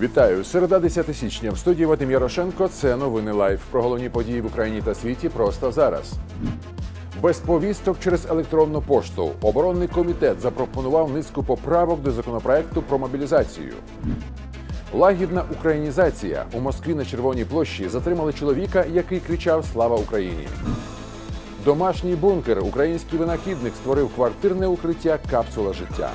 Вітаю! Середа 10 січня в студії Вадим Ярошенко. Це новини лайв. Про головні події в Україні та світі просто зараз. Без повісток через електронну пошту оборонний комітет запропонував низку поправок до законопроекту про мобілізацію. Лагідна українізація у Москві на Червоній площі затримали чоловіка, який кричав Слава Україні. Домашній бункер український винахідник створив квартирне укриття капсула життя.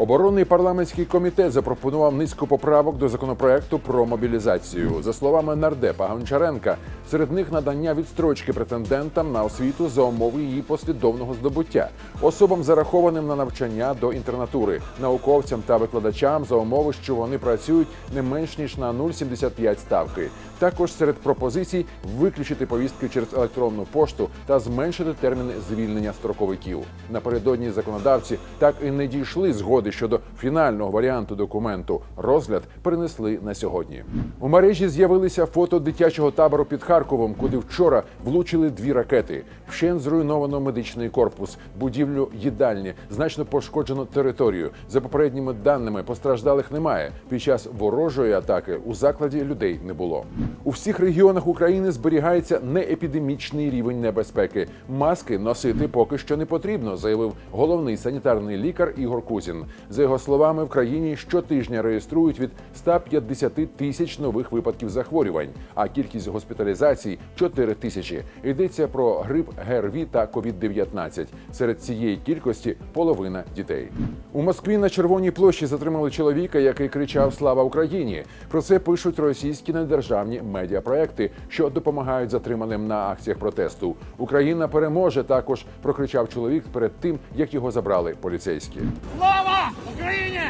Оборонний парламентський комітет запропонував низку поправок до законопроекту про мобілізацію. За словами нардепа Гончаренка, серед них надання відстрочки претендентам на освіту за умови її послідовного здобуття, особам зарахованим на навчання до інтернатури, науковцям та викладачам за умови, що вони працюють не менш ніж на 0,75 ставки. Також серед пропозицій виключити повістки через електронну пошту та зменшити терміни звільнення строковиків. Напередодні законодавці так і не дійшли згоди щодо фінального варіанту документу. Розгляд перенесли на сьогодні. У мережі з'явилися фото дитячого табору під Харковом, куди вчора влучили дві ракети. Вщен зруйновано медичний корпус, будівлю їдальні, значно пошкоджено територію. За попередніми даними постраждалих немає. Під час ворожої атаки у закладі людей не було. У всіх регіонах України зберігається неепідемічний рівень небезпеки. Маски носити поки що не потрібно, заявив головний санітарний лікар Ігор Кузін. За його словами, в країні щотижня реєструють від 150 тисяч нових випадків захворювань, а кількість госпіталізацій 4 тисячі. Йдеться про грип, ГРВІ та COVID-19. Серед цієї кількості половина дітей. У Москві на Червоній площі затримали чоловіка, який кричав Слава Україні. Про це пишуть російські недержавні медіапроекти, що допомагають затриманим на акціях протесту. Україна переможе. Також прокричав чоловік перед тим, як його забрали поліцейські. Слава Україні!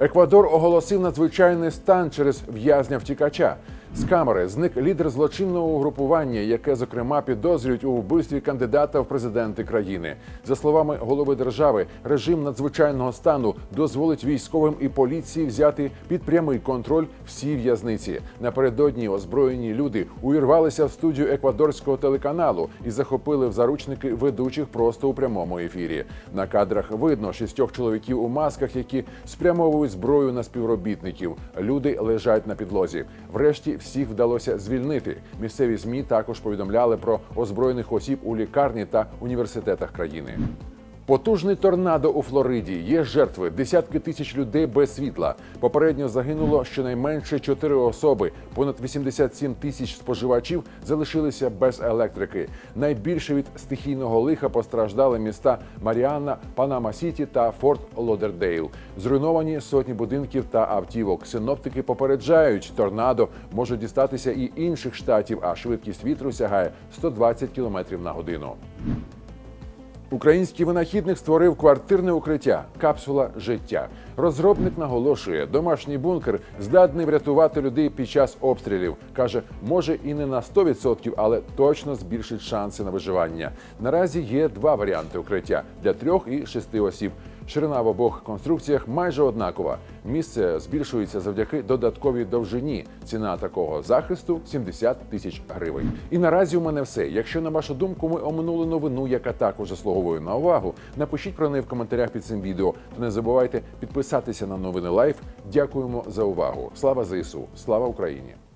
Еквадор оголосив надзвичайний стан через в'язня втікача. З камери зник лідер злочинного угрупування, яке зокрема підозрюють у вбивстві кандидата в президенти країни. За словами голови держави, режим надзвичайного стану дозволить військовим і поліції взяти під прямий контроль всі в'язниці. Напередодні озброєні люди увірвалися в студію еквадорського телеканалу і захопили в заручники ведучих просто у прямому ефірі. На кадрах видно шістьох чоловіків у масках, які спрямовують зброю на співробітників. Люди лежать на підлозі. Врешті всіх вдалося звільнити. Місцеві змі також повідомляли про озброєних осіб у лікарні та університетах країни. Потужний торнадо у Флориді є жертви, десятки тисяч людей без світла. Попередньо загинуло щонайменше 4 особи. Понад 87 тисяч споживачів залишилися без електрики. Найбільше від стихійного лиха постраждали міста Маріанна, Панама Сіті та Форт Лодердейл. Зруйновані сотні будинків та автівок. Синоптики попереджають, торнадо може дістатися і інших штатів, а швидкість вітру сягає 120 км на годину. Український винахідник створив квартирне укриття капсула життя. Розробник наголошує, домашній бункер здатний врятувати людей під час обстрілів. каже, може і не на 100%, але точно збільшить шанси на виживання. Наразі є два варіанти укриття для трьох і шести осіб. Ширина в обох конструкціях майже однакова. Місце збільшується завдяки додатковій довжині. Ціна такого захисту 70 тисяч гривень. І наразі у мене все. Якщо на вашу думку ми оминули новину, яка також заслуговує на увагу, напишіть про неї в коментарях під цим відео. Та не забувайте підписатися на новини Лайф. Дякуємо за увагу. Слава ЗСУ! Слава Україні!